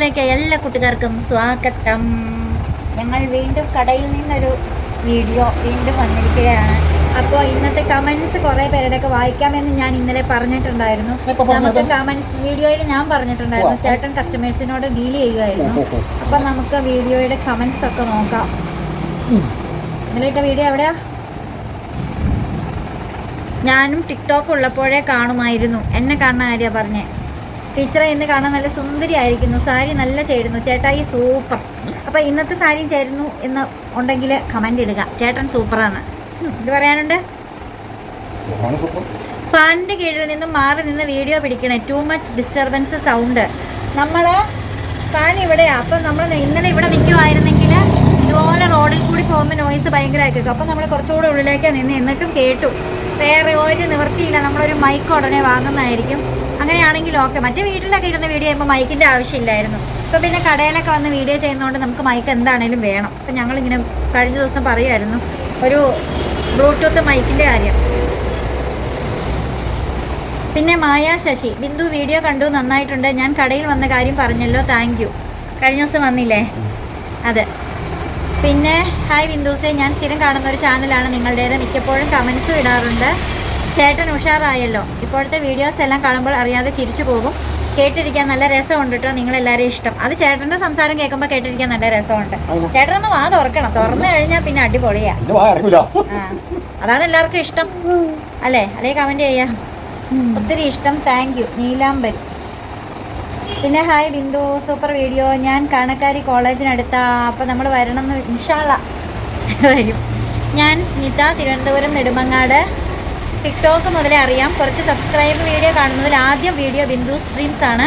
ബ്ലോഗ്സിലേക്ക് എല്ലാ കൂട്ടുകാർക്കും സ്വാഗതം. ഞങ്ങൾ വീണ്ടും കടയിൽ നിന്നൊരു വീഡിയോ വീണ്ടും വന്നിരിക്കുകയാണ്. അപ്പോൾ ഇന്നത്തെ കമൻസ് കുറേ പേരുടെയൊക്കെ വായിക്കാമെന്ന് ഞാൻ ഇന്നലെ പറഞ്ഞിട്ടുണ്ടായിരുന്നു? നമുക്ക് കമൻസ് വീഡിയോയിൽ ഞാൻ പറഞ്ഞിട്ടുണ്ടായിരുന്നു. ചേട്ടൻ കസ്റ്റമേഴ്സിനോട് ഡീൽ ചെയ്യുമായിരുന്നു അപ്പം നമുക്ക് വീഡിയോയുടെ കമൻസ് ഒക്കെ നോക്കാം. ഇന്നലെ ഇട്ട വീഡിയോ എവിടെയാ? ഞാനും ടിക്ടോക്ക് ഉള്ളപ്പോഴേ കാണുമായിരുന്നു. എന്നെ കാണുന്ന കാര്യമാണ് പറഞ്ഞേ. ടീച്ചറെ ഇന്ന് കാണാൻ നല്ല സുന്ദരി ആയിരിക്കുന്നു സാരി നല്ല ചേരുന്നു. ചേട്ടായി സൂപ്പർ. അപ്പോൾ ഇന്നത്തെ സാരിയും ചേരുന്നു എന്ന് ഉണ്ടെങ്കിൽ കമന്റ് ഇടുക. ചേട്ടൻ സൂപ്പറാണ്. ഇത് പറയാനുണ്ട്? ഫാനിന്റെ കീഴിൽ നിന്നും മാറി നിന്ന് വീഡിയോ പിടിക്കണേ. ടു മച്ച് ഡിസ്റ്റർബൻസ് സൗണ്ട് നമ്മൾ ഫാൻ ഇവിടെയാണ് അപ്പം നമ്മൾ ഇന്നലെ ഇവിടെ നിൽക്കുമായിരുന്നെങ്കിൽ ഇതുപോലെ റോഡിൽ കൂടി പോകുമ്പോൾ നോയ്സ് ഭയങ്കരമായി കേൾക്കും അപ്പം നമ്മൾ കുറച്ചുകൂടെ ഉള്ളിലേക്ക് നിന്ന് എന്നിട്ടും കേട്ടു. വേറെ ഒരു നിവൃത്തിയില്ല. നമ്മളൊരു മൈക്ക് ഉടനെ വാങ്ങുന്നതായിരിക്കും. അങ്ങനെയാണെങ്കിൽ ഓക്കെ മറ്റേ വീട്ടിലൊക്കെ ഇരുന്ന് വീഡിയോ ചെയ്യുമ്പോൾ മൈക്കിന്റെ ആവശ്യമില്ലായിരുന്നു. ഇപ്പോൾ പിന്നെ കടയിലൊക്കെ വന്ന് വീഡിയോ ചെയ്യുന്നതുകൊണ്ട് നമുക്ക് മൈക്ക് എന്താണേലും വേണം. അപ്പം ഞങ്ങളിങ്ങനെ കഴിഞ്ഞ ദിവസം പറയുമായിരുന്നു ഒരു ബ്ലൂടൂത്ത് മൈക്കിന്റെ കാര്യം. പിന്നെ മായ ശശി ബിന്ദു വീഡിയോ കണ്ടു നന്നായിട്ടുണ്ട്. ഞാൻ കടയിൽ വന്ന കാര്യം പറഞ്ഞല്ലോ താങ്ക് യു കഴിഞ്ഞ ദിവസം വന്നില്ലേ? അതെ. പിന്നെ ഹായ് ബിന്ദുസെ ഞാൻ സ്ഥിരം കാണുന്ന ഒരു ചാനലാണ് നിങ്ങളുടേത്. മിക്കപ്പോഴും കമൻസും ഇടാറുണ്ട്. ചേട്ടൻ ഉഷാറായല്ലോ. ഇപ്പോഴത്തെ വീഡിയോസ് എല്ലാം കാണുമ്പോൾ അറിയാതെ ചിരിച്ചു പോകും. കേട്ടിരിക്കാൻ നല്ല രസമുണ്ട് കേട്ടോ നിങ്ങളെല്ലാവരും ഇഷ്ടം. അത് ചേട്ടന്റെ സംസാരം കേൾക്കുമ്പോൾ കേട്ടിരിക്കാൻ നല്ല രസമുണ്ട്? ചേട്ടനൊന്ന് വാ തുറക്കണം തുറന്നു കഴിഞ്ഞാൽ പിന്നെ അടിപൊളിയാ. അതാണ് എല്ലാവർക്കും ഇഷ്ടം. അല്ലേ? അല്ലേ കമന്റ് ചെയ്യാം. ഒത്തിരി ഇഷ്ടം. താങ്ക് യു നീലാംബരി പിന്നെ ഹായ് ബിന്ദു. സൂപ്പർ വീഡിയോ ഞാൻ കാണക്കാരി കോളേജിനടുത്ത. അപ്പോൾ നമ്മൾ വരണം എന്ന് ഇൻഷാള്ള വരും. ഞാൻ സ്മിത തിരുവനന്തപുരം നെടുമങ്ങാട്. ടിക്ടോക്ക് മുതലേ അറിയാം. കുറച്ച് സബ്സ്ക്രൈബ് വീഡിയോ കാണുന്നതിൽ ആദ്യം വീഡിയോ ബിന്ദു സ്ട്രീംസ് ആണ്.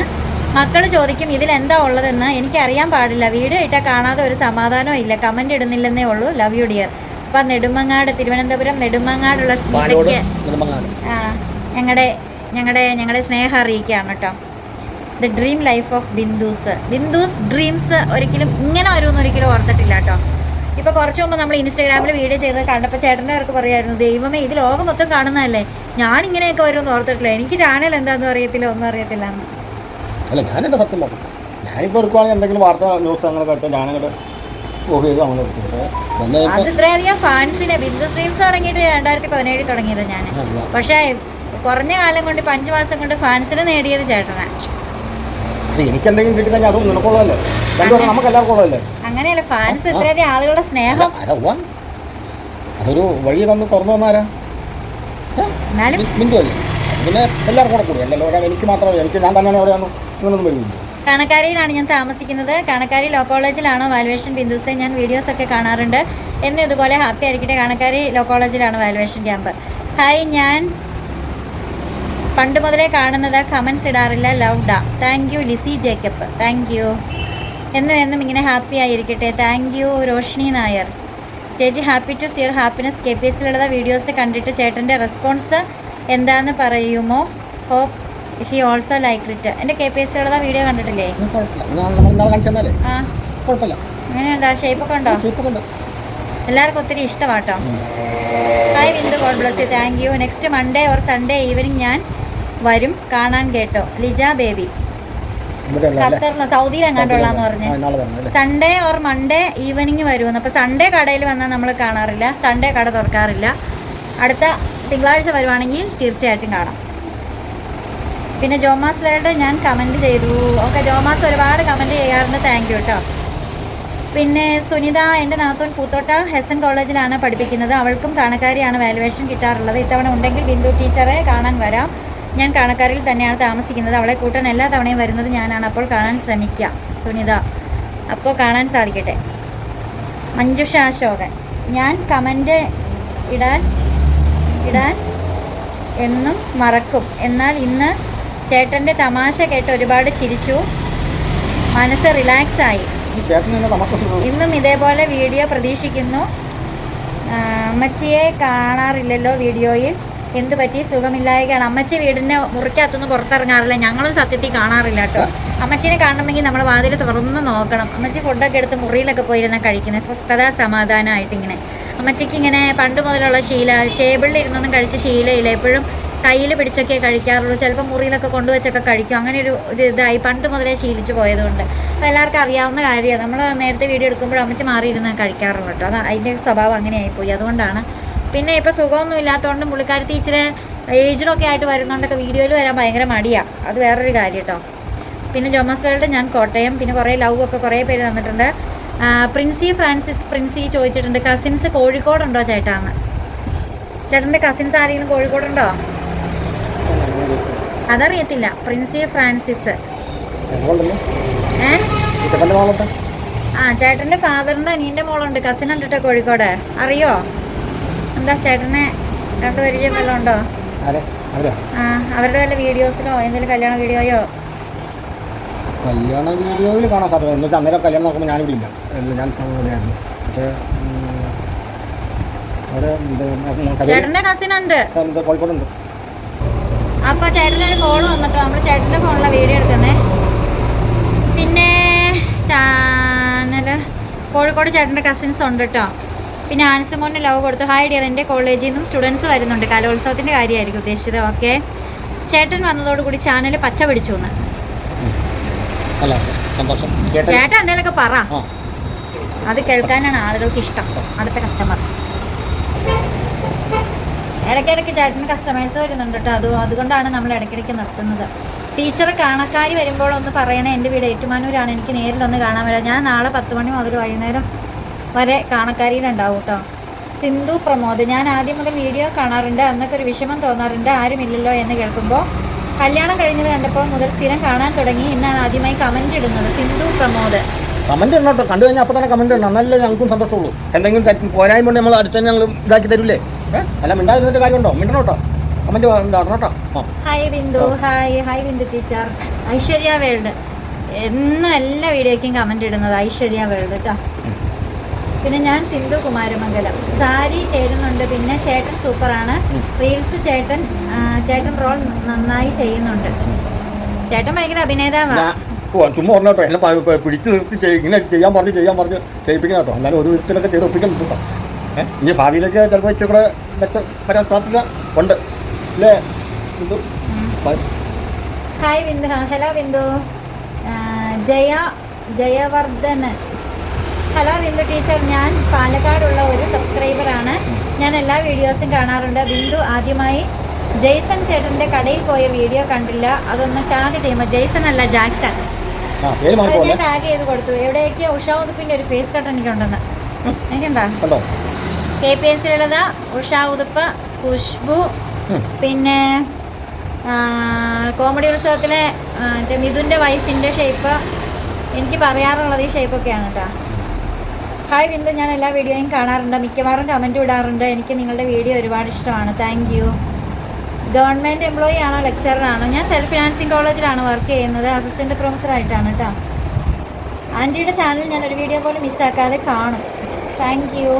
മക്കൾ ചോദിക്കും ഇതിൽ എന്താ ഉള്ളതെന്ന്? എനിക്കറിയാൻ പാടില്ല. വീഡിയോ ഇട്ടാൽ കാണാതെ ഒരു സമാധാനവും ഇല്ല. കമന്റ് ഇടുന്നില്ലെന്നേ ഉള്ളൂ. ലവ് യു ഡിയർ അപ്പം നെടുമങ്ങാട് തിരുവനന്തപുരം നെടുമങ്ങാടുള്ള പാലോട് ആ, ഞങ്ങളുടെ ഞങ്ങളുടെ ഞങ്ങളുടെ സ്നേഹം അറിയിക്കുകയാണ് കേട്ടോ. The dream life of Bindu's Bindu's dreams ഒരിക്കലും ഇങ്ങനെ വരുമെന്ന് ഒരിക്കലും ഓർത്തിട്ടില്ല കേട്ടോ. ഇപ്പൊ കുറച്ച് മുമ്പ് നമ്മൾ ഇൻസ്റ്റാഗ്രാമിൽ വീഡിയോ ചെയ്ത് കണ്ടപ്പോൾ ചേട്ടന്റെ അവർക്ക് പറയായിരുന്നു ദൈവമേ ഇത് ലോകം മൊത്തം കാണുന്നതല്ലേ? ഞാൻ ഇങ്ങനെയൊക്കെ വരുമെന്ന് ഓർത്തിട്ടില്ല? എനിക്ക് ചാനൽ എന്താന്ന് അറിയത്തില്ല ഒന്നും അറിയത്തില്ല. അല്ല ഞാൻ എന്റെ സത്യം പറഞ്ഞു? ഞാനിപ്പോൾ എടുക്കുവാണെങ്കിൽ എന്തെങ്കിലും വാർത്ത ന്യൂസ് അങ്ങനെ കേട്ട് ഞാനങ്ങോട്ട് ഓഫ് ചെയ്ത് അങ്ങനെ എടുത്തിട്ട്. പിന്നെ അത് ഇത്രയധികം ഫാൻസിനെ ബിന്ദു സ്ട്രീംസ് തുടങ്ങിയിട്ട് രണ്ടായിരത്തി പതിനേഴിൽ തുടങ്ങിയത് ഞാൻ. പക്ഷേ കുറഞ്ഞ കാലം കൊണ്ട് ഇപ്പം അഞ്ച് മാസം കൊണ്ട് ഫാൻസിനെ നേടിയത് ചേട്ടനാണ് എനിക്ക് എന്തെങ്കിലും കിട്ടിക്കഴിഞ്ഞാൽ അതും നിനക്കുള്ളതല്ലേ? രണ്ടുപേരും നമുക്ക് എല്ലാവർക്കും ഉള്ളതല്ലേ അങ്ങനെയല്ല ഫാൻസ് ഇത്രയധികം ആളുകളുടെ സ്നേഹം? അതൊരു വഴി തന്ന് തുറന്നു വന്നാരാ ബിന്ദു അല്ലേ പിന്നെ എല്ലാവർക്കും കൂടെ കൂടി അല്ലല്ലോ എനിക്ക് മാത്രമേ എനിക്ക് ഞാൻ തന്നെയാണ് എവിടെയാണോ ഇങ്ങനൊന്നും വരുന്നില്ല. കണക്കാരിയിലാണ് ഞാൻ താമസിക്കുന്നത്. കണക്കാരി ലോ കോളേജിലാണോ വാലുവേഷൻ ബിന്ദുസെ ഞാൻ വീഡിയോസ് ഒക്കെ കാണാറുണ്ട്. എന്നും ഇതുപോലെ ഹാപ്പി ആയിരിക്കട്ടെ. കണക്കാരി ലോ കോളേജിലാണ് വാലുവേഷൻ ക്യാമ്പ് ഹായ് ഞാൻ പണ്ട് മുതലേ കാണുന്നത് കമൻസ് ഇടാറില്ല. ലവ് ഡാ. Thank you Lissy Jacob thank you എന്നും എന്നും ഇങ്ങനെ ഹാപ്പി ആയിരിക്കട്ടെ. താങ്ക് യു റോഷിനി നായർ ചേച്ചി happy to share happiness K P എസിലുള്ള videos കണ്ടിട്ട് ചേട്ടന്റെ റെസ്പോൺസ് എന്താന്ന് പറയുമോ? Hope he also like it എന്റെ കെ പി എസിലുള്ള വീഡിയോ കണ്ടിട്ടില്ലേ? ആ. അങ്ങനെയുണ്ടോ ഷേപ്പൊക്കെ ഉണ്ടോ? എല്ലാവർക്കും ഒത്തിരി ഇഷ്ടമാട്ടോ. Hi Bindu God bless thank you next Monday or Sunday evening ഞാൻ വരും കാണാൻ കേട്ടോ. ലിജ ബേബി. ഖത്തറിലോ സൗദിയിൽ എങ്ങാണ്ടുള്ളതെന്ന് പറഞ്ഞു. സൺഡേ ഓർ മൺഡേ ഈവനിങ് വരുമെന്ന്. അപ്പോൾ സൺഡേ കടയിൽ വന്നാൽ നമ്മൾ കാണാറില്ല. സൺഡേ കട തുറക്കാറില്ല. അടുത്ത തിങ്കളാഴ്ച വരുവാണെങ്കിൽ തീർച്ചയായിട്ടും കാണാം. പിന്നെ ജോമാസ് ജോമാസിലായിട്ട് ഞാൻ കമന്റ് ചെയ്തു. ഓക്കെ ജോമാസ് ഒരുപാട് കമന്റ് ചെയ്യാറുണ്ട്. താങ്ക് യു കേട്ടോ പിന്നെ സുനിത എന്റെ നാത്തോൻ പൂത്തോട്ട ഹെസൻ കോളേജിലാണ് പഠിപ്പിക്കുന്നത്. അവൾക്കും കാണക്കാരിയാണ് വാലുവേഷൻ കിട്ടാറുള്ളത്. ഇത്തവണ ഉണ്ടെങ്കിൽ ബിന്ദു ടീച്ചറെ കാണാൻ വരാം. ഞാൻ കാണക്കാരിൽ തന്നെയാണ് താമസിക്കുന്നത്. അവളെ കൂട്ടാൻ എല്ലാ തവണയും വരുന്നത് ഞാനാണ്. അപ്പോൾ കാണാൻ ശ്രമിക്കാം. സുനിത അപ്പോൾ കാണാൻ സാധിക്കട്ടെ. മഞ്ജുഷ അശോകൻ ഞാൻ കമന്റ് ഇടാൻ ഇടാൻ എന്നും മറക്കും. എന്നാൽ ഇന്ന് ചേട്ടന്റെ തമാശ കേട്ട് ഒരുപാട് ചിരിച്ചു. മനസ്സ് റിലാക്സ് ആയി. ഇന്നും ഇതേപോലെ വീഡിയോ പ്രതീക്ഷിക്കുന്നു. അമ്മച്ചിയെ കാണാറില്ലല്ലോ വീഡിയോയിൽ. എന്തു പറ്റി? സുഖമില്ലായകയാണ്. അമ്മച്ചി വീടിന്റെ മുറിക്കകത്തൊന്നും പുറത്തിറങ്ങാറില്ല. ഞങ്ങളും സത്യത്തിൽ കാണാറില്ല കേട്ടോ. അമ്മച്ചിനെ കാണണമെങ്കിൽ നമ്മൾ വാതിൽ തുറന്ന് നോക്കണം. അമ്മച്ചി ഫുഡൊക്കെ എടുത്ത് മുറിയിലൊക്കെ പോയിരുന്ന കഴിക്കുന്നത് സ്വസ്ഥത സമാധാനമായിട്ട് ഇങ്ങനെ. അമ്മച്ചിക്ക് ഇങ്ങനെ പണ്ട് മുതലുള്ള ശീല ടേബിളിൽ ഇരുന്നൊന്നും കഴിച്ച ശീലയില്ല. എപ്പോഴും കയ്യിൽ പിടിച്ചൊക്കെ കഴിക്കാറുള്ളൂ. ചിലപ്പോൾ മുറിയിലൊക്കെ കൊണ്ടുവച്ചൊക്കെ കഴിക്കും. അങ്ങനെ ഒരു ഒരു ഇതായി പണ്ട് മുതലേ ശീലിച്ചു പോയതുകൊണ്ട്. അപ്പോൾ എല്ലാവർക്കും അറിയാവുന്ന കാര്യമാണ്. നമ്മൾ നേരത്തെ വീഡിയോ എടുക്കുമ്പോൾ അമ്മച്ചി മാറിയിരുന്ന് കഴിക്കാറുള്ളൂ കേട്ടോ. അത് അതിന്റെ സ്വഭാവം അങ്ങനെ ആയിപ്പോയി അതുകൊണ്ടാണ് പിന്നെ ഇപ്പോൾ സുഖമൊന്നും ഇല്ലാത്തതുകൊണ്ട് പുള്ളിക്കാരത്തി ഇച്ചിരി ഏജിനൊക്കെ ആയിട്ട് വരുന്നതുകൊണ്ടൊക്കെ വീഡിയോയിൽ വരാൻ ഭയങ്കര മടിയാണ് അത് വേറൊരു കാര്യം കേട്ടോ പിന്നെ ജോമസ് വേൾഡ് ഞാൻ കോട്ടയം പിന്നെ കുറേ ലവ് ഒക്കെ കുറേ പേര് തന്നിട്ടുണ്ട്. പ്രിൻസി ഫ്രാൻസിസ് പ്രിൻസി ചോദിച്ചിട്ടുണ്ട് കസിൻസ് കോഴിക്കോടുണ്ടോ ചേട്ടാന്ന്? ചേട്ടന്റെ കസിൻസ് ആരെങ്കിലും കോഴിക്കോടുണ്ടോ? അതറിയത്തില്ല. പ്രിൻസി ഫ്രാൻസിസ്. ആ ചേട്ടന്റെ ഫാദറിന്റെ അനിയന്റെ മോളുണ്ട്. കസിൻ ഉണ്ട് കേട്ടോ കോഴിക്കോട്? അറിയോ? എന്താ ചേട്ടനെ? കണ്ടു പരിചയം വല്ലതും ഉണ്ടോ ആ അവരുടെ വല്ല വീഡിയോസിലോ എന്തെങ്കിലും കല്യാണ വീഡിയോയോ? കല്യാണ വീഡിയോയിൽ കാണാൻ സാധ്യത എന്നുവെച്ചാൽ അന്നേരം കല്യാണം നോക്കുമ്പോൾ ഞാനിവിടെ ഇല്ല. ഞാൻ ഇവിടെയായിരുന്നു പക്ഷേ കോഴിക്കോടുണ്ട്. അപ്പോൾ ചേട്ടനൊരു കോൾ വന്നിട്ട് നമ്മൾ ചേട്ടന്റെ ഫോണിലെ വീഡിയോ എടുക്കുന്നേ. പിന്നെ ചാനൽ കോഴിക്കോട് ചേട്ടന്റെ കസിൻസ് ഉണ്ട് കേട്ടോ പിന്നെ ആൻസുമോന് ലവ് കൊടുത്തു. ഹായ് ഡിയർ എന്റെ കോളേജിൽ നിന്നും സ്റ്റുഡൻസ് വരുന്നുണ്ട്. കലോത്സവത്തിന്റെ കാര്യമായിരിക്കും ഉദ്ദേശിച്ചത്. ഓക്കെ ചേട്ടൻ വന്നതോടുകൂടി ചാനൽ പച്ച പിടിച്ചു എന്ന്. ചേട്ടൻ എന്തെങ്കിലുമൊക്കെ പറ. അത് കേൾക്കാനാണ് ആളുകൾക്ക് ഇഷ്ടം. അടുത്ത കസ്റ്റമർ ഇടയ്ക്കിടയ്ക്ക് ചേട്ടന് കസ്റ്റമേഴ്സ് വരുന്നുണ്ട് കേട്ടോ. അത് അതുകൊണ്ടാണ് നമ്മൾ ഇടയ്ക്കിടയ്ക്ക് നിർത്തുന്നത്. ടീച്ചർ കാണക്കാരി വരുമ്പോൾ ഒന്ന് പറയണേ എന്റെ വീട് ഏറ്റുമാനൂരാണ്. എനിക്ക് നേരിലൊന്ന് കാണാൻ വരാം. ഞാൻ നാളെ പത്ത് മണി മുതൽ വൈകുന്നേരം വരെ കാണക്കാരിയിലുണ്ടാവും കേട്ടോ സിന്ധു പ്രമോദ് ഞാൻ ആദ്യം മുതൽ വീഡിയോ കാണാറുണ്ട്. അന്നൊക്കെ ഒരു വിഷമം തോന്നാറുണ്ട്. ആരുമില്ലല്ലോ എന്ന് കേൾക്കുമ്പോൾ കല്യാണം കഴിഞ്ഞത് കണ്ടപ്പോൾ മുതൽ സ്ഥിരം കാണാൻ തുടങ്ങി. ഇന്നാണ് ആദ്യമായി കമന്റ് ഇടുന്നത്. സിന്ധു പ്രമോദ്. കമന്റ് ഇടണം കേട്ടോ കണ്ടു കഴിഞ്ഞാൽ അപ്പോൾ തന്നെ കമന്റ് ഇടണം. നല്ല ഞങ്ങൾക്കും സന്തോഷമുള്ളൂ. എന്തെങ്കിലും പോരായ്മ ഉണ്ടെങ്കിൽ നമ്മൾ അടുത്ത ഞങ്ങൾ ഇതാക്കി തരില്ലേ? അല്ല മിണ്ടാതിരുന്നിട്ട് കാര്യമുണ്ടോ? മിണ്ടണോട്ടോ കമന്റ് കമന്റ് ഇടണം കേട്ടോ ആ. Hi Bindu. Hi hi Bindu teacher Aishwarya world. എന്നും എല്ലാ വീഡിയോയ്ക്കും കമന്റ് ഇടുന്നത് ഐശ്വര്യ വേൾഡ് കേട്ടോ പിന്നെ ഞാൻ സിന്ധു കുമാരമംഗലം. സാരി ചേരുന്നുണ്ട് പിന്നെ ചേട്ടൻ സൂപ്പറാണ്. റീൽസ് ചേട്ടൻ ചേട്ടൻ റോൾ നന്നായി ചെയ്യുന്നുണ്ട്. ചേട്ടൻ ഭയങ്കര അഭിനേതാവാണ് ചുമ്മാ പറഞ്ഞു കേട്ടോ എന്നെ പ- പ- നിർത്തി ഇങ്ങനെ ചെയ്യാൻ പറഞ്ഞ് ചെയ്യാൻ പറഞ്ഞ് ചെയ്യിപ്പിക്കണം കേട്ടോ. എന്നാലും ഒരു വിധത്തിലൊക്കെ ചെയ്ത് ഒപ്പിക്കണം കേട്ടോ. ഇനി ഭാവിയിലേക്ക് ചിലപ്പോൾ ഇച്ചിരി കൂടെ മെച്ചം വരാൻ സാധ്യത ഉണ്ട്. അല്ലേ ഇത് hi Bindu. Hello Bindu. Jaya Jayavardhanan hello Bindu teacher. ഞാൻ പാലക്കാടുള്ള ഒരു സബ്സ്ക്രൈബറാണ് ഞാൻ എല്ലാ വീഡിയോസും കാണാറുണ്ട്. ബിന്ദു ആദ്യമായി ജെയ്സൺ ചേട്ടന്റെ കടയിൽ പോയ വീഡിയോ കണ്ടില്ല. അതൊന്ന് ടാഗ് ചെയ്യുമ്പോൾ ജെയ്സൺ അല്ല ജാക്സൺ. അത് ഞാൻ ടാഗ് ചെയ്ത് കൊടുത്തു. എവിടെയൊക്കെ ഉഷാ ഉതുപ്പിന്റെ ഒരു ഫേസ് കട്ട് എനിക്കുണ്ടെന്ന്. എനിക്കുണ്ടോ? കണ്ടോ? K P S Lalitha Usha Uthup Khushbu പിന്നെ കോമഡി ഉത്സവത്തിലെ മിഥുന്റെ വൈഫിന്റെ ഷേപ്പ് എനിക്ക് പറയാറുള്ളത് ഈ ഷേപ്പൊക്കെയാണ് കേട്ടോ. ഹായ് ബിന്ദു ഞാൻ എല്ലാ വീഡിയോയും കാണാറുണ്ട്. മിക്കവാറും കമന്റ് ഇടാറുണ്ട്. എനിക്ക് നിങ്ങളുടെ വീഡിയോ ഒരുപാട് ഇഷ്ടമാണ്. താങ്ക് യു ഗവൺമെന്റ് എംപ്ലോയി ആണോ ലെക്ചറാണോ ഞാൻ സെൽഫ് ഫിനാൻസിങ് കോളേജിലാണ് വർക്ക് ചെയ്യുന്നത്. അസിസ്റ്റന്റ് പ്രൊഫസറായിട്ടാണ് കേട്ടോ ആന്റിയുടെ ചാനൽ ഞാൻ ഒരു വീഡിയോ പോലും മിസ്സാക്കാതെ കാണും. താങ്ക് യു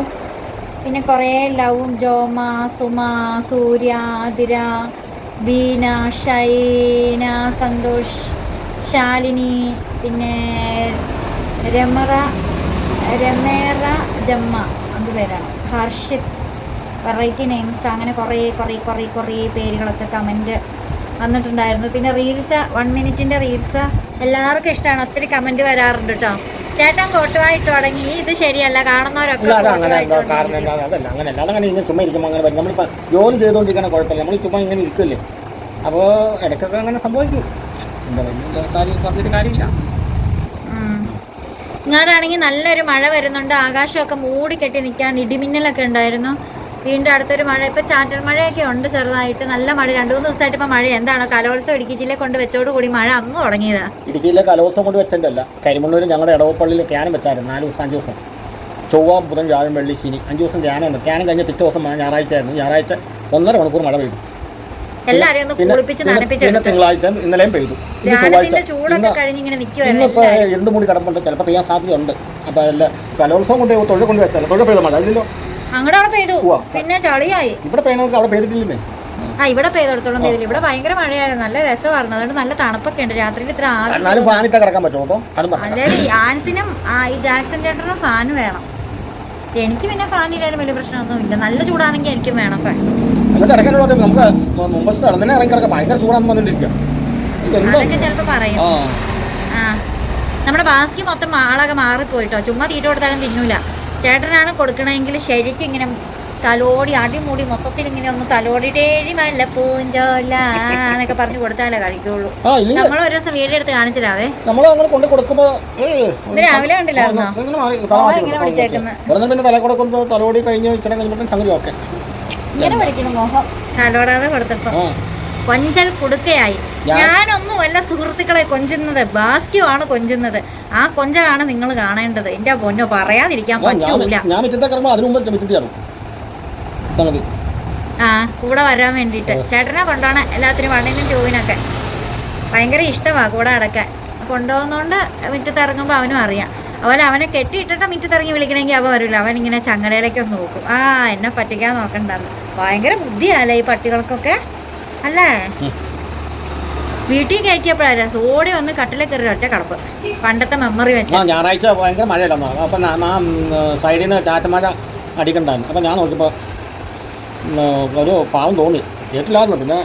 പിന്നെ കുറേ ലവും ജോമ സുമ സൂര്യ ആതിര ബീന ഷൈന സന്തോഷ് ശാലിനി പിന്നെ രമറ രമേറ ജമ്മ അത് പേരാണ്. ഹർഷിത്. Variety names. അങ്ങനെ കുറേ കുറേ കുറേ കുറേ പേരുകളൊക്കെ കമന്റ് വന്നിട്ടുണ്ടായിരുന്നു. പിന്നെ റീൽസ് വൺ മിനിറ്റിന്റെ റീൽസ് എല്ലാവർക്കും ഇഷ്ടമാണ് ഒത്തിരി കമന്റ് വരാറുണ്ട് കേട്ടോ ചേട്ടൻ കോട്ടുവായിട്ട് തുടങ്ങി. ഇത് ശരിയല്ല. കാണുന്നവരൊക്കെ അങ്ങനെ കോട്ടുവായിട്ട് കാരണം എന്താ? അതല്ല അങ്ങനെ അല്ല അങ്ങനെ ഇങ്ങനെ ചുമ്മാ ഇരിക്കുമ്പോൾ അങ്ങനെ വരും. നമ്മളിപ്പോൾ ജോലി ചെയ്തുകൊണ്ടിരിക്കണ കുഴപ്പമില്ല. നമ്മൾ ചുമ്മാ ഇങ്ങനെ ഇരിക്കില്ലേ അപ്പോൾ ഇടയ്ക്കൊക്കെ അങ്ങനെ സംഭവിക്കും. എന്താ പറയുക കാര്യമില്ല. ഇങ്ങോട്ടാണെങ്കിൽ നല്ലൊരു മഴ വരുന്നുണ്ട്. ആകാശമൊക്കെ മൂടിക്കെട്ടി നിൽക്കാൻ ഇടിമിന്നലൊക്കെ ഉണ്ടായിരുന്നു. വീണ്ടും അടുത്തൊരു മഴ. ഇപ്പം ചാറ്റൽ മഴയൊക്കെ ഉണ്ട് ചെറുതായിട്ട്. നല്ല മഴ. രണ്ടു മൂന്ന് ദിവസമായിട്ട് ഇപ്പം മഴ എന്താണോ? കലോത്സവം ഇടുക്കി ജില്ലയിൽ കൊണ്ട് വെച്ചോടുകൂടി മഴ അങ്ങ് തുടങ്ങിയതാ. ഇടുക്കിയിലെ കലോത്സവം കൊണ്ട് വെച്ചതിന്റെ അല്ല കരിമണ്ണൂർ ഞങ്ങളുടെ ഇടവപ്പള്ളിയിൽ ക്യാനം വെച്ചായിരുന്നു. നാല് ദിവസം അഞ്ച് ദിവസം. ചൊവ്വ ബുധൻ വ്യാഴം വെള്ളി ശനി. അഞ്ച് ദിവസം ധ്യാനമുണ്ട്. ധ്യാനം കഴിഞ്ഞ് പിറ്റേ ദിവസം ഞായറാഴ്ച ആയിരുന്നു ഞായറാഴ്ച ഒന്നര മണിക്കൂർ മഴ പെയ്തു. എല്ലാരെയും ഒന്ന് കുളിപ്പിച്ച് തിങ്കളാഴ്ച ഇന്നലെയും പെയ്തു. ഇന്ന് ചൊവ്വാഴ്ച. ചൂടൊക്കെ കഴിഞ്ഞിങ്ങനെ ഇരുണ്ട് മൂടി കിടപ്പുണ്ട്. ചിലപ്പോൾ പെയ്യാൻ സാധ്യതയുണ്ട്. അല്ല കലോത്സവം കൊണ്ട് തൊഴിൽ കൊണ്ട് വെച്ചാൽ തൊഴിൽ പെയ്ത മഴ അതിലോ അങ്ങോട്ട് അവിടെ പെയ്തു. പിന്നെ ചളിയായി. ഇവിടെ പെയ്യണവർക്ക് അവിടെ പെയ്തിട്ടില്ലേ ആ ഇവിടെ പെയ്തെടുത്തോളം പെയ്തില്ല. ഇവിടെ ഭയങ്കര മഴയായിരുന്നു. നല്ല രസമായിരുന്നു. അതുകൊണ്ട് നല്ല തണുപ്പൊക്കെ ഉണ്ട്. രാത്രിയിൽ ഇത്ര ആദ്യം എന്നാലും ഫാനിട്ടാ കിടക്കാൻ പറ്റുമോ അപ്പോൾ അതും പറഞ്ഞു അല്ലെ ആൻസിനും ഈ ജാക്സൺ ചേട്ടനും ഫാൻ വേണം. എനിക്ക് പിന്നെ ഫാനിലായാലും വലിയ പ്രശ്നമൊന്നും ഇല്ല നല്ല ചൂടാണെങ്കിൽ എനിക്ക് വേണം ഫാൻ എന്നിട്ട് ഇടയ്ക്കാനോട് പറയും നമുക്ക് മുമ്പ് നടന്നതിനെ ഇറങ്ങി കിടക്കാം. ഭയങ്കര ചൂടാന്ന് അതൊക്കെ ചിലപ്പോൾ പറയും. ആ. നമ്മുടെ ബാസ്കി മൊത്തം ആളൊക്കെ മാറിപ്പോയിട്ടോ. ചുമ്മാ തീറ്റ കൊടുത്താലും തിന്നൂല. ചേട്ടനാണ് കൊടുക്കണമെങ്കിൽ ശരിക്കും ഇങ്ങനെ തലോടി അടിമുടി മൊത്തത്തിൽ ഇങ്ങനെ ഒന്ന് തലോടിട്ടേഴി മല്ല പൂഞ്ചോല എന്നൊക്കെ പറഞ്ഞു കൊടുത്താലേ കഴിക്കുള്ളൂ. നമ്മൾ ഒരു ദിവസം വീഡിയോ എടുത്ത് കാണിച്ചിട്ടാവേ നമ്മൾ അങ്ങനെ കൊണ്ട് കൊടുക്കുമ്പോ രാവിലെ കണ്ടില്ലായിരുന്നോ? ഇങ്ങനെ കൊണ്ട് തലോടി കഴിഞ്ഞ് ഇച്ചിരി കഴിഞ്ഞപ്പോൾ സംഗതി ഓക്കെ ഇങ്ങനെ പഠിക്കുന്നു മോഹം. തലോടാതെ കൊടുത്തപ്പോ. കൊഞ്ചൽ കുടുക്കയായി. ഞാനൊന്നും അല്ല സുഹൃത്തുക്കളെ കൊഞ്ചുന്നത്. ബാസ്ക്യമാണ് കൊഞ്ചുന്നത്. ആ കൊഞ്ചലാണ് നിങ്ങൾ കാണേണ്ടത്. എന്റെ പൊന്നോ പറയാതിരിക്കാൻ പറ്റൂല. ഞാൻ മിറ്റത്തെ കയറുമ്പോൾ അതിന് മുമ്പ് മിറ്റത്തി ചാടും സംഗതി ആ കൂടെ വരാൻ വേണ്ടിയിട്ട്. ചേട്ടനെ കൊണ്ടുപോകണ. എല്ലാത്തിനും വണ്ണിനും ടൂവിനൊക്കെ ഭയങ്കര ഇഷ്ടമാണ് കൂടെ അടക്കാൻ കൊണ്ടുപോകുന്നോണ്ട് മുറ്റത്ത് ഇറങ്ങുമ്പോൾ അവനും അറിയാം. അതുപോലെ അവനെ കെട്ടിയിട്ടിട്ട് മുറ്റത്ത് ഇറങ്ങി വിളിക്കണമെങ്കിൽ അവൻ വരില്ല. അവൻ ഇങ്ങനെ ചങ്ങലയിലേക്കൊന്ന് നോക്കും. ആ എന്നെ പറ്റിക്കാൻ നോക്കണ്ടെന്ന്. ഭയങ്കര ബുദ്ധിയാലേ ഈ പട്ടികൾക്കൊക്കെ? അല്ലേ. വീട്ടിൽ കയറ്റിയപ്പോഴാ ഓടി വന്ന് കട്ടിലെ കയറി ഒറ്റ കടപ്പ്. പണ്ടത്തെ മെമ്മറി വെച്ച്. ഞായറാഴ്ച ഭയങ്കര മഴയല്ലോ അപ്പം സൈഡിൽ നിന്ന് ചാറ്റമഴ അടിക്കണ്ടായിരുന്നു. അപ്പം ഞാൻ നോക്കിയപ്പോൾ ഉം, ഒരു പാവം തോന്നി. കേട്ടില്ലായിരുന്നു. പിന്നെ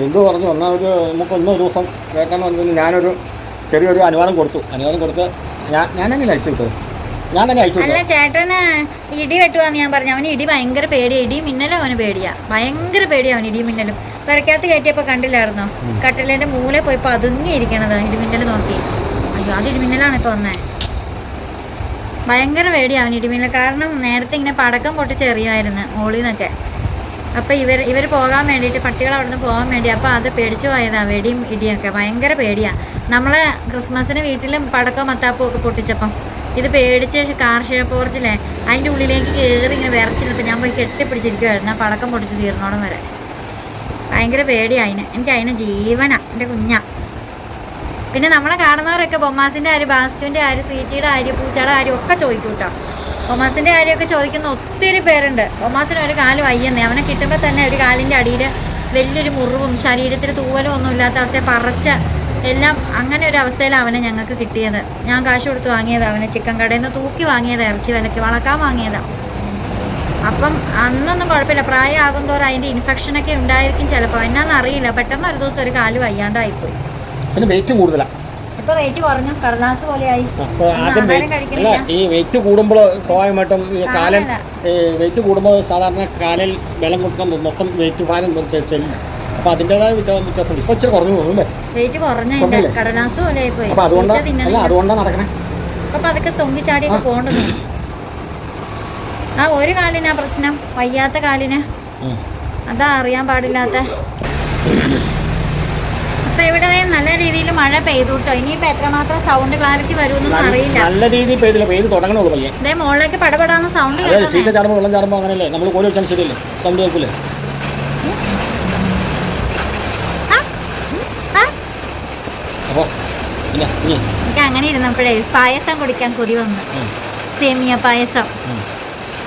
ബിന്ദു പറഞ്ഞു എന്നാൽ ഒരു നമുക്ക് ഒന്നൊരു ദിവസം കേൾക്കാൻ പറഞ്ഞു ഞാനൊരു ചെറിയൊരു അനുവാദം കൊടുത്തു. അനുവാദം കൊടുത്ത് ഞാൻ ഞാൻ തന്നെ അയച്ചു വിട്ടത് ഞാൻ തന്നെ അയച്ചു അല്ല ചേട്ടന് ഇടി വെട്ടുവാന്ന് ഞാൻ പറഞ്ഞു. അവന് ഇടി ഭയങ്കര പേടിയാ. ഇടി മിന്നലും അവന് പേടിയാ. ഭയങ്കര പേടിയാ അവന് ഇടി മിന്നലും. പെരക്കകത്ത് കയറ്റിയപ്പോൾ കണ്ടില്ലായിരുന്നോ? കട്ടിലിന്റെ മൂലെ പോയി പതുങ്ങിയിരിക്കണത് ഇടിമിന്നൽ നോക്കി. അയ്യോ അത് ഇടിമിന്നലാണ് ഇപ്പൊ വന്നേ. ഭയങ്കര പേടിയാവും ഇടിമിന്നൽ കാരണം നേരത്തെ ഇങ്ങനെ പടക്കം പൊട്ടിച്ചെറിയുമായിരുന്നു ഓളിന്നൊക്കെ അപ്പൊ ഇവർ ഇവർ പോകാൻ വേണ്ടിയിട്ട് പട്ടികൾ അവിടുന്ന് പോകാൻ വേണ്ടി അപ്പോൾ അത് പേടിച്ചു പോയതാണ് വെടിയും ഇടിയൊക്കെ. ഭയങ്കര പേടിയാണ് നമ്മളെ ക്രിസ്മസിന് വീട്ടിലും പടക്കം മത്താപ്പും ഒക്കെ പൊട്ടിച്ചപ്പം ഇത് പേടിച്ച് കാർഷിക പോർച്ചിലെ അതിന്റെ ഉള്ളിലേക്ക് കയറി ഇങ്ങനെ വിറച്ചിരുന്നപ്പോൾ ഞാൻ പോയി കെട്ടിപ്പിടിച്ചിരിക്കുമായിരുന്നു ആ പടക്കം പൊട്ടിച്ച് തീർന്നോളം വരെ. ഭയങ്കര പേടിയാ അതിന്. എനിക്ക് അതിന് ജീവനാണ് എന്റെ കുഞ്ഞ. പിന്നെ നമ്മളെ കാണുന്നവരൊക്കെ ബൊമ്മാസിന്റെ ആര് ബാസ്കുവിന്റെ ആര് സ്വീറ്റിയുടെ ആര് പൂച്ചയുടെ ആര് ഒക്കെ ചോദിക്കും കേട്ടോ ബൊമ്മാസിന്റെ കാര്യമൊക്കെ ചോദിക്കുന്ന ഒത്തിരി പേരുണ്ട്. ബൊമ്മാസിന് ഒരു കാൽ വയ്യെന്നേ. അവനെ കിട്ടുമ്പോൾ തന്നെ ഒരു കാലിന്റെ അടിയിൽ വലിയൊരു മുറിവും ശരീരത്തിൽ തൂവലും ഒന്നും ഇല്ലാത്ത അവസ്ഥ പറച്ച എല്ലാം അങ്ങനെ ഒരു അവസ്ഥയിലാണ് അവനെ ഞങ്ങൾക്ക് കിട്ടിയത്. ഞാൻ കാശ് കൊടുത്ത് വാങ്ങിയതാണ് അവനെ. ചിക്കൻ കടയിൽ നിന്ന് തൂക്കി വാങ്ങിയതാണ് ഇറച്ചി വിലക്ക് വളക്കാൻ വാങ്ങിയതാണ് അപ്പം അന്നൊന്നും കുഴപ്പമില്ല. പ്രായമാകും തോറും അതിന്റെ ഇൻഫെക്ഷനൊക്കെ ഉണ്ടായിരിക്കും ചിലപ്പോൾ എന്നാന്ന് അറിയില്ല. പെട്ടെന്ന് ഒരു ദിവസം ഒരു കാൽ വയ്യാണ്ടായിപ്പോയി. ഇപ്പൊ വെയിറ്റ് കുറഞ്ഞു. കടലാസ് പോലെയായി. അപ്പോൾ ഒന്നും ആദ്യം വെയിറ്റ് അല്ല ഈ വെയിറ്റ് കൂടുമ്പോൾ സ്വാഭാവികമായിട്ടും ഈ കാലൻ ഈ വെയിറ്റ് കൂടുമ്പോൾ സാധാരണ കാലിൽ വെള്ളം കൊടുക്കാൻ മൊത്തം വെയിറ്റ് ഭാരം ചെല്ലില്ല അപ്പൊ അതിന്റെതായ വ്യത്യാസം ഇപ്പൊ ഇച്ചിരി കുറഞ്ഞു തോന്നുന്നു അല്ലേ? വെയിറ്റ് കുറഞ്ഞ കുറഞ്ഞില്ലേ? കടലാസ് പോലെയായി പോയി അപ്പോൾ അതുകൊണ്ട്. അല്ല അതുകൊണ്ടാണ് നടക്കണേ. അപ്പൊ അതൊക്കെ തൊങ്ങിച്ചാടിയൊക്കെ പോകണ്ടു ആ ഒരു കാലിനാ പ്രശ്നം. വയ്യാത്ത കാലിന്. ഉം. അതാ അറിയാൻ പാടില്ലാത്ത. അപ്പൊ ഇവിടെ നല്ല രീതിയിൽ മഴ പെയ്തു കേട്ടോ ഇനിയിപ്പോ എത്രമാത്രം സൗണ്ട് ക്ലാരിറ്റി വരുമെന്നൊന്നും അറിയില്ല. നല്ല രീതിയിൽ പെയ്തില്ല. പെയ്ത് തുടങ്ങണുള്ളൂ പയ്യെ. ഇതേ മുകളിലേക്ക് പടപെടാന്ന് സൗണ്ട് അതെ ശീത ചാടുമ്പോൾ വെള്ളം ചാടുമ്പോൾ അങ്ങനെയല്ലേ നമ്മൾ കോഴി വെച്ചാൽ ശരിയല്ലേ? സൗണ്ട് കേൾക്കില്ലേ. അപ്പോൾ പിന്നെ ഇനി. എനിക്ക് അങ്ങനെ ഇരുന്നപ്പോഴേ പായസം കുടിക്കാൻ കൊതി വന്നു. സേമിയ പായസം.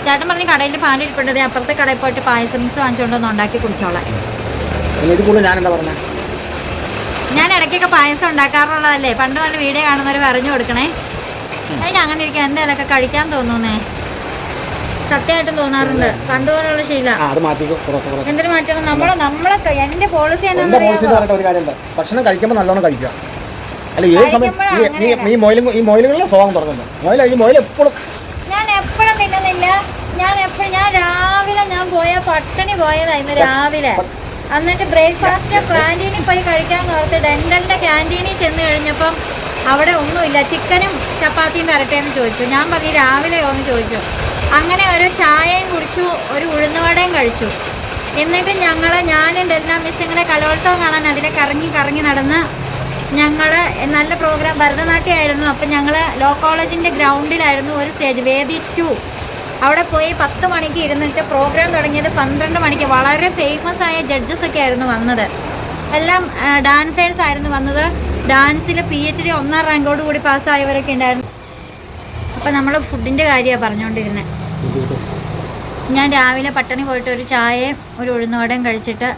ചേട്ടൻ പറഞ്ഞ് കടയിൽ പാൽ ഇരിപ്പുണ്ടത് അപ്പുറത്തെ കടയിൽ പോയിട്ട് പായസം മിക്സ് വാങ്ങിച്ചുകൊണ്ടൊന്ന് ഉണ്ടാക്കി കുടിച്ചോളാം പിന്നെ ഇത് കൂടുതൽ ഞാൻ എന്താ പറഞ്ഞത് ഞാൻ ഇടയ്ക്കൊക്കെ പായസം ഉണ്ടാക്കാറുള്ളതല്ലേ? പണ്ട് പണ്ട് വീഡിയോ കാണുന്നവർ പറഞ്ഞു കൊടുക്കണേ. അതിന് അങ്ങനെ ഇരിക്കാൻ എന്തേലൊക്കെ കഴിക്കാൻ തോന്നുന്നേ? സത്യമായിട്ടും തോന്നാറുണ്ട്. പണ്ട് പോലുള്ള ശീല. എന്തൊരു മാറ്റണം നമ്മളെ നമ്മളൊക്കെ എന്റെ പോളിസി എന്റെ ഭക്ഷണം കഴിക്കുമ്പോൾ നല്ലോണം കഴിക്കുക. അല്ല ഏത് സമയം ഈ- ഈ ഈ മൊയിലും ഈ മൊയിലുകളിലെ സ്വഭാവം തുടങ്ങുന്നത് മൊയില ഈ മൊയിൽ എപ്പോഴും ഞാൻ എപ്പോഴും തിന്നുന്നില്ല. ഞാൻ എപ്പോഴും ഞാൻ രാവിലെ ഞാൻ പോയ പട്ടിണി പോയതായിരുന്നു രാവിലെ. എന്നിട്ട് ബ്രേക്ക്ഫാസ്റ്റ് ക്യാന്റീനിൽ പോയി കഴിക്കാൻ ഓർത്ത് ഡെന്റലിന്റെ ക്യാന്റീനിൽ ചെന്ന് കഴിഞ്ഞപ്പം അവിടെ ഒന്നുമില്ല. ചിക്കനും ചപ്പാത്തിയും തരട്ടെന്ന് ചോദിച്ചു. ഞാൻ പറഞ്ഞു രാവിലെയോ എന്ന് ചോദിച്ചു. അങ്ങനെ ഒരു ചായയും കുടിച്ചു ഒരു ഉഴുന്നുവടയും കഴിച്ചു. എന്നിട്ട് ഞങ്ങൾ ഞാനും ഡെൽന മിസ്സിങ്ങനെ കലോത്സവം കാണാൻ അതിനെ കറങ്ങി കറങ്ങി നടന്ന് ഞങ്ങൾ നല്ല പ്രോഗ്രാം ഭരതനാട്യമായിരുന്നു അപ്പം ഞങ്ങൾ ലോ കോളേജിന്റെ ഗ്രൗണ്ടിലായിരുന്നു ഒരു സ്റ്റേജ് വേദി ടു അവിടെ പോയി പത്ത് മണിക്ക് ഇരുന്നിട്ട് പ്രോഗ്രാം തുടങ്ങിയത് പന്ത്രണ്ട് മണിക്ക്. വളരെ ഫേമസ് ആയ ജഡ്ജസ് ഒക്കെ ആയിരുന്നു വന്നത്. എല്ലാം ഡാൻസേഴ്സ് ആയിരുന്നു വന്നത്. ഡാൻസിൽ പി എച്ച് ഡി ഒന്നാം റാങ്കോട് കൂടി പാസ്സായവരൊക്കെ ഉണ്ടായിരുന്നു. അപ്പം നമ്മൾ ഫുഡിന്റെ കാര്യമാണ് പറഞ്ഞുകൊണ്ടിരുന്നത് ഞാൻ രാവിലെ പട്ടണി പോയിട്ട് ഒരു ചായയും ഒരു ഉഴുന്നുവടയും കഴിച്ചിട്ട്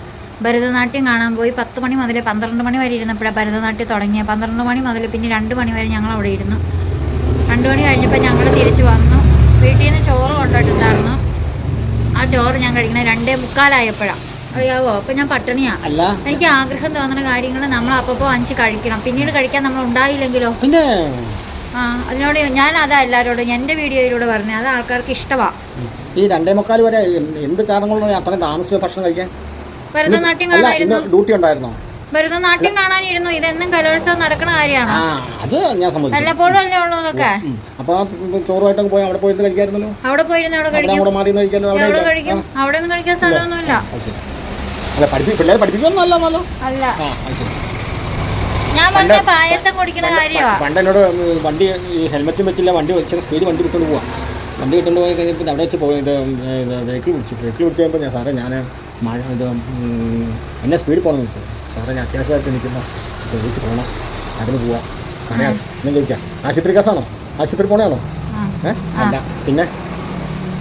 ഭരതനാട്യം കാണാൻ പോയി. പത്ത് മണി മുതൽ പന്ത്രണ്ട് മണി വരെ ഇരുന്നപ്പോഴാണ് ഭരതനാട്യം തുടങ്ങിയത്. പന്ത്രണ്ട് മണി മുതൽ പിന്നെ രണ്ട് മണി വരെ ഞങ്ങൾ അവിടെ ഇരുന്നു. രണ്ട് മണി കഴിഞ്ഞപ്പോൾ ഞങ്ങൾ തിരിച്ചു വന്നു. വീട്ടിൽ നിന്ന് ചോറ് ഞാൻ കഴിക്കണത് രണ്ടേ മുക്കാലായപ്പോഴാണ് അറിയാവോ? അപ്പൊ ഞാൻ പട്ടിണിയാ. അല്ല. എനിക്ക് ആഗ്രഹം തോന്നുന്ന കാര്യങ്ങൾ നമ്മൾ അപ്പപ്പോ അഞ്ച് കഴിക്കണം. പിന്നീട് കഴിക്കാൻ നമ്മൾ ഉണ്ടായില്ലെങ്കിലോ? പിന്നെ? ആ അതിനോട് ഞാൻ അതാ എല്ലാരോടും എന്റെ വീഡിയോയിലൂടെ പറഞ്ഞു. അത് ആൾക്കാർക്ക് ഇഷ്ടമാണ് ഈ രണ്ടേ മുക്കാൽ വരെ എന്ത് എന്ത് കാരണം കൊണ്ടാണ് അത്രയും താമസിച്ച ഭക്ഷണം കഴിക്കാൻ? ഭരതനാട്യം ഡ്യൂട്ടി ഉണ്ടായിരുന്നോ? ഭരതനാട്യം കാണാനിരുന്നു. ഇതെന്നും കലോത്സവം നടക്കുന്ന കാര്യമാണ്? അത് ഞാൻ വല്ലപ്പോഴും അല്ലേ ഉള്ളൂ ഇതൊക്കെ? ഉം. അപ്പൊ ചോറുമായിട്ടൊക്കെ പോയി അവിടെ കഴിക്കായിരുന്നല്ലോ? അവിടെ പോയിരുന്ന് അവിടെ അവിടെ കഴിക്കും. അങ്ങോട്ട് മാറി അവിടെ. കഴിക്കും? അവിടെ ഒന്നും കഴിക്കാൻ സ്ഥലമൊന്നുമില്ല. അല്ല പഠിപ്പി പിള്ളേരെ പഠിപ്പിക്കൊന്നും അല്ല ഞാൻ പറഞ്ഞ പായസം കുടിക്കുന്ന കാര്യമാണ് പണ്ട് എന്നോട് വണ്ടി ഈ ഹെൽമെറ്റും വെച്ചില്ല വണ്ടി വെച്ചിട്ട് സ്പീഡ് വണ്ടി വിട്ടുകൊണ്ട് പോവാം. വണ്ടി വിട്ടുകൊണ്ട് പോയി കഴിഞ്ഞപ്പോൾ അവിടെ വെച്ച് പോയി ഇത് വെഹിക്കിൾ പിടിച്ചു വെഹിക്കിൾ പിടിച്ച് കഴിയുമ്പോൾ ഞാൻ സാറേ ഞാൻ മഴ ഇത് എന്നെ സ്പീഡിൽ പോകണം ചോദിച്ചു സാറേ ഞാൻ അത്യാവശ്യമായിട്ട് നിൽക്കുന്ന. ജോലിക്ക് പോകണം അതിന് പോവാം. കടയാ. ഞാൻ ചോദിക്കാം ആശുപത്രി കേസാണോ? ആശുപത്രി പോണേയാണോ? ആ. ഏ? അല്ല. പിന്നെ?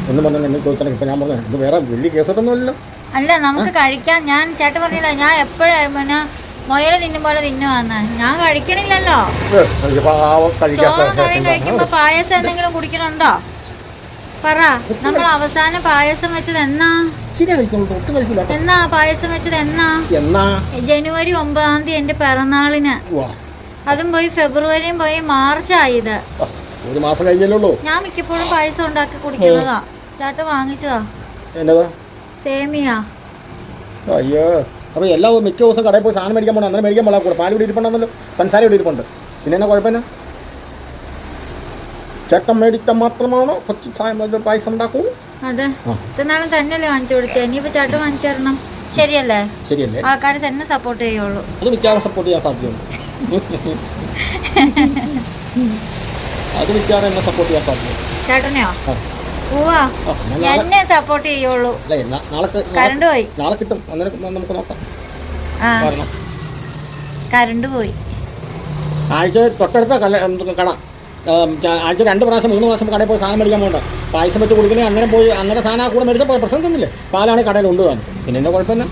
ഒന്നും പറഞ്ഞു എന്നെ ചോദിച്ചാൽ ഇപ്പം ഞാൻ പറഞ്ഞു ഇത് വേറെ വലിയ കേസോട്ടൊന്നുമല്ലല്ലോ അല്ല നമുക്ക് കഴിക്കാൻ ഞാൻ ചേട്ടൻ പറഞ്ഞില്ല ഞാൻ എപ്പോഴും പിന്നെ മുയൽ തിന്നും പോലെ തിന്നുവാന്ന്. ഞാൻ കഴിക്കണില്ലല്ലോ. പാവം ചോറും കറിയും കഴിക്കുമ്പോ പായസം എന്തെങ്കിലും കുടിക്കണുണ്ടോ? പറ നമ്മൾ അവസാനം പായസം വെച്ചത് എന്നാ? എന്നാ പായസം വെച്ചത് എന്നാ? ജനുവരി ഒമ്പതാം തീയതി എന്റെ പിറന്നാളിന്. അതും പോയി ഫെബ്രുവരിയും പോയി മാർച്ച് ആയത് ഒരു മാസം കഴിഞ്ഞല്ലോ ഞാൻ മിക്കപ്പോഴും പായസം ഉണ്ടാക്കി കുടിക്കുന്നതാ. ചേട്ടൻ വാങ്ങിച്ചതാ. എന്നതാ? സേമിയ. അയ്യോ അപ്പോൾ എല്ലാ മിക്ക ദിവസം കടയിൽ പോയി സാധനം മേടിക്കാൻ പോകണം അന്നേരം മേടിക്കാൻ പോകാം പാൽ ഇവിടെ ഇരിപ്പുണ്ടെന്നല്ലോ പഞ്ചസാര ഇവിടെ ഇരിപ്പുണ്ട്. പിന്നെ എന്നാ കുഴപ്പമില്ല ചേട്ടൻ മേടിച്ച മാത്രമാണോ? കൊച്ചു ചായ പായസം ഉണ്ടാക്കൂ? അതെ. ഇത്രനാളും തന്നെയല്ലേ വാങ്ങിച്ചു കൊടുത്തേ? ഇനിയിപ്പോ ചേട്ടൻ വാങ്ങിച്ചു തരണം ശരിയല്ലേ? ശരിയല്ലേ. ആൾക്കാർ തന്നെ സപ്പോർട്ട് ചെയ്യുള്ളൂ. അത് മിക്കവാറും സപ്പോർട്ട് ചെയ്യാൻ സാധ്യതയുണ്ട്. അത് മിക്കവാറും എന്നെ സപ്പോർട്ട് ചെയ്യാൻ സാധ്യതയുണ്ട്. ചേട്ടനെയോ? എന്നെ സപ്പോർട്ട് ചെയ്യുള്ളൂ. കറണ്ട് പോയി. നാളെ കിട്ടും. നമുക്ക് നോക്കാം. കറണ്ട് പോയി. ആഴ്ച തൊട്ടടുത്ത കട. ആഴ്ച രണ്ട് പ്രാവശ്യം മൂന്ന് പ്രാവശ്യം കടയിൽ പോയി സാധനം മേടിക്കാൻ പോകണ്ട. പായസം വെച്ച് കൊടുക്കുന്നത് അങ്ങനെ പോയി അങ്ങനെ സാധനം കൂടെ മേടിച്ചാൽ പ്രശ്നം തന്നില്ലേ പാലാണ് കടയിൽ കൊണ്ടുപോകാൻ പിന്നെ എന്താ കുഴപ്പമില്ല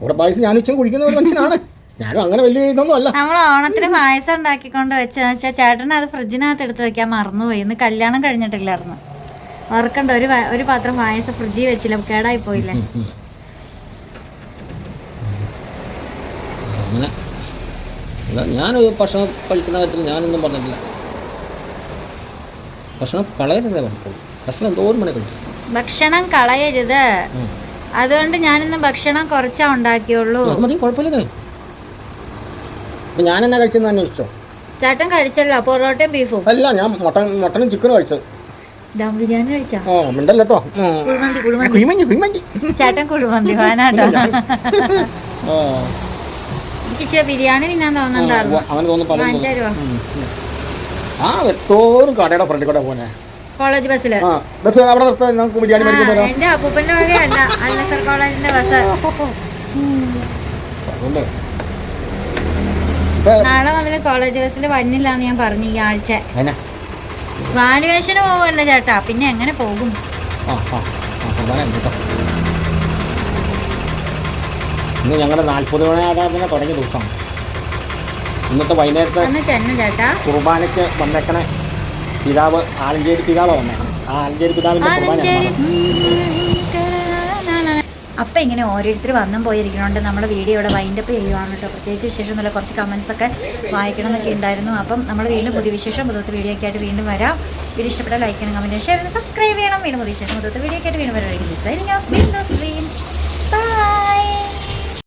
കൂടെ പായസം ഞാൻ ഉച്ചയും കുടിക്കുന്ന ഒരു മനുഷ്യനാണ്. ഞാനും അങ്ങനെ വലിയ ഇതൊന്നും അല്ല. നമ്മൾ ഓണത്തിന് പായസം ഉണ്ടാക്കിക്കൊണ്ട് വെച്ചാൽ ചേട്ടൻ അത് ഫ്രിഡ്ജിനകത്ത് എടുത്ത് വെക്കാൻ മറന്നുപോയി. ഇന്ന് കല്യാണം കഴിഞ്ഞിട്ടില്ലായിരുന്നു. ഓർക്കണ്ട ഒരു ഒരു പാത്രം പായസം ഫ്രിഡ്ജിൽ വെച്ചില്ല കേടായി പോയില്ലേ അങ്ങനെ. ഞാൻ ഭക്ഷണം കഴിക്കുന്ന കാര്യത്തിൽ ഞാനൊന്നും പറഞ്ഞിട്ടില്ല. ഭക്ഷണം കളയരുതേ പറഞ്ഞിട്ടുള്ളൂ ഭക്ഷണം എന്തോരം മണി കഴിച്ചു. ഭക്ഷണം കളയരുത്. അതുകൊണ്ട് ഞാനിന്ന് ഭക്ഷണം കുറച്ചാ ഉണ്ടാക്കിയുള്ളൂ. അത് മതി കുഴപ്പമില്ലേ ഞാൻ എന്നാ കഴിച്ചെന്ന് അന്വേഷിച്ചോ? ചേട്ടൻ കഴിച്ചല്ലോ പൊറോട്ടയും ബീഫും. അല്ല ഞാൻ മട്ടൻ മട്ടനും ചിക്കനും കഴിച്ചത്. ദം ബിരിയാണി കഴിച്ചാ? ഓ മിണ്ടല്ലോ കേട്ടോ കുഴിമന്തി കുഴിമന്തി. ചേട്ടൻ കുഴിമന്തി വാനാട്ടോ എനിക്ക് ബിരിയാണി തിന്നാൻ തോന്നുന്നുണ്ടായിരുന്നു അവന് തോന്നുന്നു ആ എത്തോറും കടയുടെ ഫ്രണ്ടിൽ കൂടെ പോനെ കോളേജ് ബസ്സിൽ. ആ ബസ് അവിടെ നിർത്താൻ നമുക്ക് ബിരിയാണി മേടിക്കാൻ പോരാം. വകയല്ല ബസ്. അതുകൊണ്ട്. നാളെ മുതൽ കോളേജ് ബസ്സിൽ വന്നില്ലാന്ന് ഞാൻ പറഞ്ഞു ഈ ആഴ്ച. വാലുവേഷന് പോവല്ലേ ചേട്ടാ പിന്നെ എങ്ങനെ പോകും? ആ ആ ആ പ്രധാനം കേട്ടോ. ഇന്ന് ഞങ്ങളുടെ നാൽപ്പത് മണി ആരാധന തുടങ്ങിയ ദിവസമാണ് ഇന്നത്തെ വൈകുന്നേരത്തെ കുർബാനയ്ക്ക് വന്നേക്കണ. പിതാവ് ആലഞ്ചേരി പിതാവാണ് വന്നേക്കണം. ആ ആലഞ്ചേരി പിതാവിന്റെ ആലഞ്ചേരി. കുർബാന അപ്പം ഇങ്ങനെ ഓരോരുത്തർ വന്നും പോയിരിക്കണോണ്ട്. നമ്മുടെ വീഡിയോ ഇവിടെ വൈൻഡപ്പ് ചെയ്യുവാണ് കേട്ടോ. പ്രത്യേകിച്ച് വിശേഷം നല്ല കുറച്ച് കമൻസൊക്കെ വായിക്കണം എന്നൊക്കെ ഉണ്ടായിരുന്നു. അപ്പം നമ്മൾ വീണ്ടും പുതിയ വിശേഷം പുതുത്ത വീഡിയോ ഒക്കെ ആയിട്ട് വീണ്ടും വരാം. വീഡിയോ ഇഷ്ടപ്പെട്ട ലൈക്ക് ചെയ്യണം കമന്റ് ഷെയർ ചെയ്യണം സബ്സ്ക്രൈബ് ചെയ്യണം. വീണ്ടും പുതിയ വിശേഷം പുതുത്ത വീഡിയോ ഒക്കെ ആയിട്ട് വീണ്ടും വരാം.